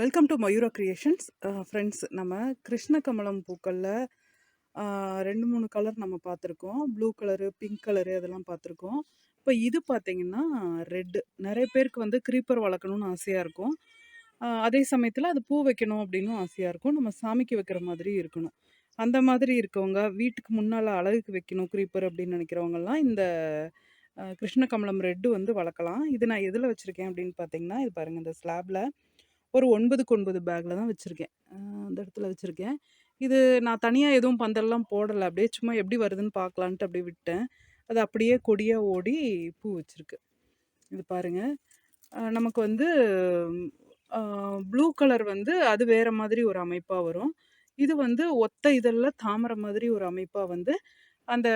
Welcome to Mayura creations friends நம்ம கிருஷ்ண கமலம் பூக்களில் ரெண்டு மூணு கலர் நம்ம பார்த்துருக்கோம். ப்ளூ கலரு பிங்க் கலரு அதெல்லாம் பார்த்துருக்கோம். இப்போ இது பார்த்தீங்கன்னா ரெட்டு நிறைய பேருக்கு வந்து க்ரீப்பர் வளர்க்கணும்னு ஆசையாக இருக்கும். அதே சமயத்தில் அது பூ வைக்கணும் அப்படின்னும் ஆசையாக இருக்கும். நம்ம சாமிக்கு வைக்கிற மாதிரி இருக்கணும். அந்த மாதிரி இருக்கவங்க வீட்டுக்கு முன்னால் அழகுக்கு வைக்கணும் க்ரீப்பர் அப்படின்னு நினைக்கிறவங்கலாம் இந்த கிருஷ்ண கமலம் ரெட்டு வந்து வளர்க்கலாம். இது நான் எதில் வச்சுருக்கேன் அப்படின்னு பார்த்தீங்கன்னா இது பாருங்கள் இந்த ஸ்லாப்பில் ஒரு ஒன்பதுக்கு ஒன்பது பேக்கில் தான் வச்சுருக்கேன். அந்த இடத்துல வச்சுருக்கேன். இது நான் தனியாக எதுவும் பந்தல்லாம் போடலை. அப்படியே சும்மா எப்படி வருதுன்னு பார்க்கலான்ட்டு அப்படியே விட்டேன். அது அப்படியே கொடியாக ஓடி பூ வச்சுருக்கு. இது பாருங்கள் நமக்கு வந்து ப்ளூ கலர் வந்து அது வேறு மாதிரி ஒரு அமைப்பாக வரும். இது வந்து ஒத்த இதெல்லாம் தாமரை மாதிரி ஒரு அமைப்பாக வந்து அந்த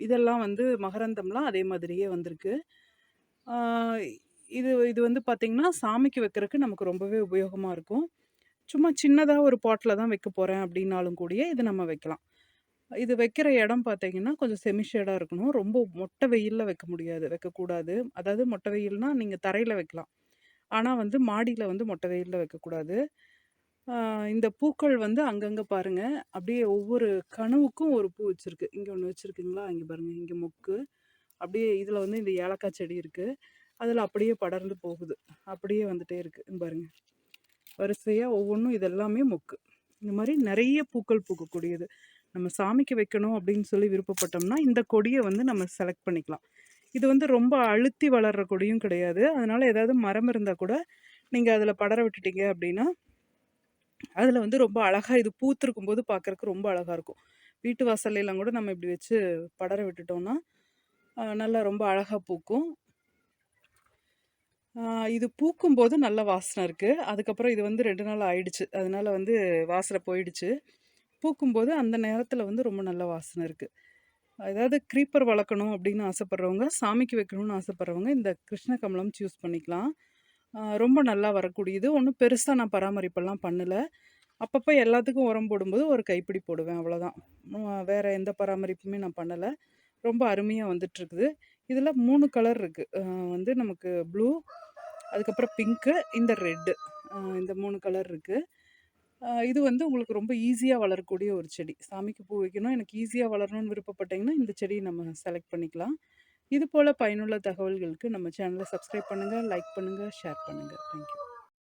இதெல்லாம் வந்து மகரந்தம்லாம் அதே மாதிரியே வந்திருக்கு. இது இது வந்து பார்த்திங்கன்னா சாமிக்கு வைக்கிறதுக்கு நமக்கு ரொம்பவே உபயோகமாக இருக்கும். சும்மா சின்னதாக ஒரு பாட்டில் தான் வைக்க போகிறேன் அப்படின்னாலும் கூட இது நம்ம வைக்கலாம். இது வைக்கிற இடம் பார்த்தீங்கன்னா கொஞ்சம் செமிஷேடாக இருக்கணும். ரொம்ப மொட்டை வெயிலில் வைக்க முடியாது வைக்கக்கூடாது அதாவது மொட்டை வெயில்னால் நீங்கள் தரையில் வைக்கலாம். ஆனால் வந்து மாடியில் வந்து மொட்டை வெயிலில் வைக்கக்கூடாது இந்த பூக்கள் வந்து அங்கங்கே பாருங்கள் அப்படியே ஒவ்வொரு கனவுக்கும் ஒரு பூ வச்சுருக்கு. இங்கே ஒன்று வச்சுருக்குங்களா? இங்கே பாருங்கள் இங்கே மொக்கு. அப்படியே இதில் வந்து இந்த ஏலக்காய் செடி இருக்குது அதில் அப்படியே படர்ந்து போகுது. அப்படியே வந்துகிட்டே இருக்குது பாருங்கள் பாருங்க. வரிசையாக ஒவ்வொன்றும் இதெல்லாமே மொக்கு. இந்த மாதிரி நிறைய பூக்கள் பூக்கக்கூடியது. நம்ம சாமிக்கு வைக்கணும் அப்படின்னு சொல்லி விருப்பப்பட்டோம்னா இந்த கொடியை வந்து நம்ம செலக்ட் பண்ணிக்கலாம். இது வந்து ரொம்ப அழுத்தி வளர்கிற கொடியும் கிடையாது. அதனால் ஏதாவது மரம் இருந்தால் கூட நீங்கள் அதில் படர விட்டுட்டீங்க அப்படின்னா அதில் வந்து ரொம்ப அழகாக இது பூத்திருக்கும் போது பார்க்குறக்கு ரொம்ப அழகாக இருக்கும். வீட்டு வாசல்லாம் கூட நம்ம இப்படி வச்சு படர விட்டுட்டோம்னா நல்லா ரொம்ப அழகாக பூக்கும். இது இது பூக்கும்போது நல்ல வாசனை இருக்குது அதுக்கப்புறம் இது வந்து ரெண்டு நாள் ஆயிடுச்சு. அதனால வந்து வாசனை போயிடுச்சு. பூக்கும்போது அந்த நேரத்தில் வந்து ரொம்ப நல்ல வாசனை இருக்குது அதாவது க்ரீப்பர் வளர்க்கணும் அப்படின்னு ஆசைப்பட்றவங்க சாமிக்கு வைக்கணும்னு ஆசைப்பட்றவங்க இந்த கிருஷ்ண கமலம் சூஸ் பண்ணிக்கலாம் ரொம்ப நல்லா வரக்கூடியது. ஒன்றும் பெருசாக நான் பராமரிப்பெல்லாம் பண்ணலை. அப்பப்போ எல்லாத்துக்கும் உரம் போடும்போது ஒரு கைப்பிடி போடுவேன் அவ்வளோதான் வேறு எந்த பராமரிப்புமே நான் பண்ணலை. ரொம்ப அருமையாக வந்துட்டுருக்குது இதில் மூணு கலர் இருக்குது வந்து நமக்கு ப்ளூ அதுக்கப்புறம் பிங்க்கு இந்த ரெட்டு இந்த மூணு கலர் இருக்குது இது வந்து உங்களுக்கு ரொம்ப ஈஸியாக வளரக்கூடிய ஒரு செடி. சாமிக்கு பூ வைக்கணும். எனக்கு ஈஸியாக வளரணும்னு விருப்பப்பட்டீங்கன்னா இந்த செடியை நம்ம செலக்ட் பண்ணிக்கலாம். இது போல் பயனுள்ள தகவல்களுக்கு நம்ம சேனலை சப்ஸ்கிரைப் பண்ணுங்கள் லைக் பண்ணுங்கள் ஷேர் பண்ணுங்கள் தேங்க்யூ